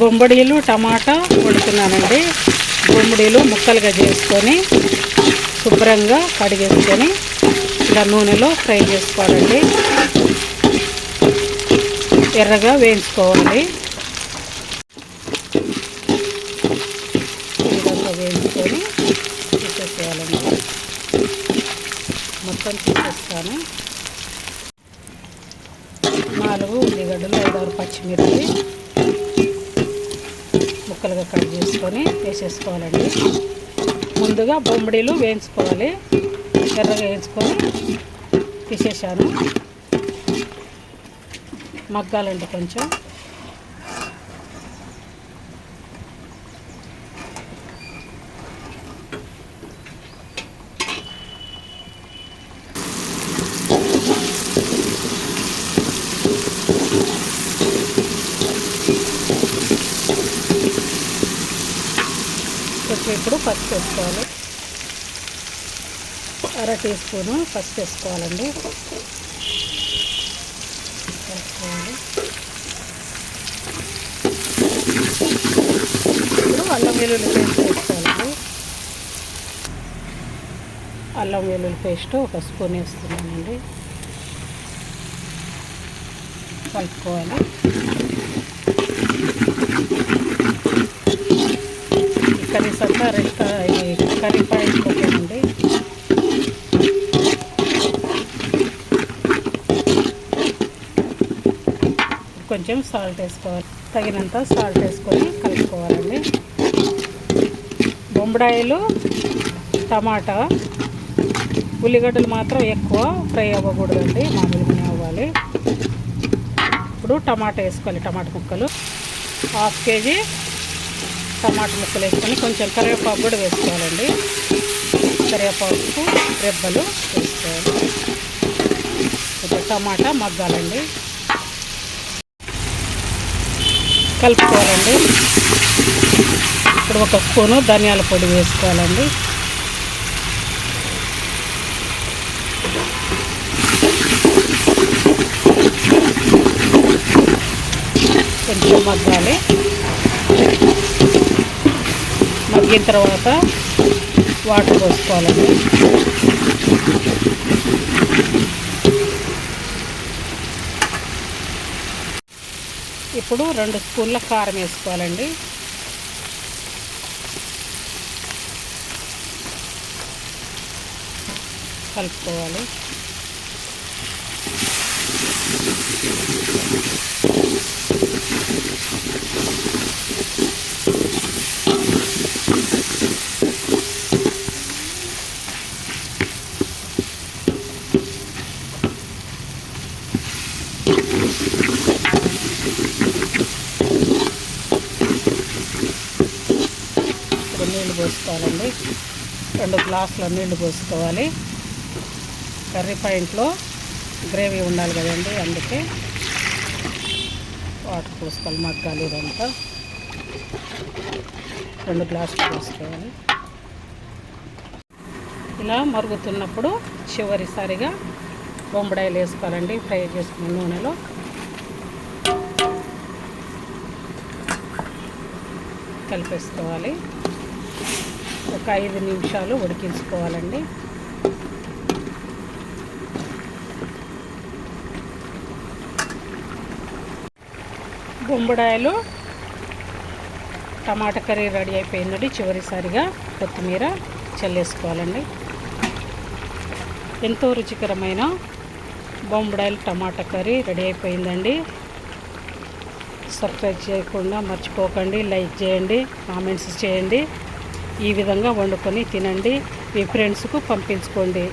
బొంబడీలు టమాటా వండుతున్నానండి బొంబడీలు ముక్కలుగా చేసుకొని శుభ్రంగా కడిగేసుకొని ఇలా నూనెలో ఫ్రై చేసుకోవాలండి. ఎర్రగా వేయించుకోవాలి. ఈ విధంగా వేయించుకొని తీసేసేయాలండి. మొత్తం తీసేస్తాను. నాలుగు ఉల్లిగడ్డలు ఐదారు పచ్చిమిర్చి ముక్కలుగా కట్ చేసుకొని వేసేసుకోవాలండి. ముందుగా బొమ్మడీలు వేయించుకోవాలి. ఎర్రగా వేయించుకొని తీసేసాను మగ్గాలండి కొంచెం కొంచెం ఇప్పుడు ఫస్ట్ వేసుకోవాలి. అర టీ స్పూను ఫస్ట్ వేసుకోవాలండి. వేసుకోవాలి. ఇప్పుడు అల్లం వెల్లుల్లి పేస్ట్ వేసుకోవాలండి. అల్లం వెల్లుల్లి పేస్ట్ ఒక స్పూన్ వేస్తున్నానండి. కలుపుకోవాలి ఈ కర్రీస్ అంతా రెస్ట్ కర్రీ పాయింట్స్ ఓకేనండి కొంచెం సాల్ట్ వేసుకోవాలి. తగినంత సాల్ట్ వేసుకొని కలుపుకోవాలండి. బొంబడాయిలు టమాటా ఉల్లిగడ్డలు మాత్రం ఎక్కువ ఫ్రై అవ్వకూడదండి మామూలుగానే అవ్వాలి. ఇప్పుడు టమాటా వేసుకోవాలి టమాటా ముక్కలు. హాఫ్ కేజీ టమాటా ముక్కలు వేసుకొని కొంచెం కరివేపాకు కూడా వేసుకోవాలండి. కరివేపాకు రెబ్బలు వేసుకోవాలి. కొంచెం టమాటా మగ్గాలండి. కలుపుకోవాలండి. ఇప్పుడు ఒక స్పూను ధనియాల పొడి వేసుకోవాలండి. కొంచెం మగ్గాలి. మగ్గిన తర్వాత వాటర్ పోసుకోవాలండి. ఇప్పుడు రెండు స్పూన్ల కారం వేసుకోవాలండి. కలుపుకోవాలి. నీళ్ళు నీళ్ళు పోసుకోవాలండి. రెండు గ్లాసుల నీళ్ళు పోసుకోవాలి. కర్రీ పాయింట్లో గ్రేవీ ఉండాలి కదండి అందుకే వాటర్ పోసుకోవాలి మగ్గాలి ఇదంతా. రెండు గ్లాసులు పోసుకోవాలి. ఇలా మరుగుతున్నప్పుడు చివరిసారిగా బొంబడాయిలు వేసుకోవాలండి ఫ్రై చేసుకున్న నూనెలో. కలిపేసుకోవాలి. ఒక ఐదు నిమిషాలు ఉడికించుకోవాలండి. గుమ్మడాయలు టమాటా కర్రీ రెడీ అయిపోయిందండి. చివరిసారిగా కొత్తిమీర చల్లేసుకోవాలండి. ఎంతో రుచికరమైన బొంబడాయలు టమాటా కర్రీ రెడీ అయిపోయిందండి. సబ్స్క్రైబ్ చేయకుండా మర్చిపోకండి లైక్ చేయండి కామెంట్స్ చేయండి. ఈ విధంగా వండుకొని తినండి మీ ఫ్రెండ్స్కు పంపించుకోండి.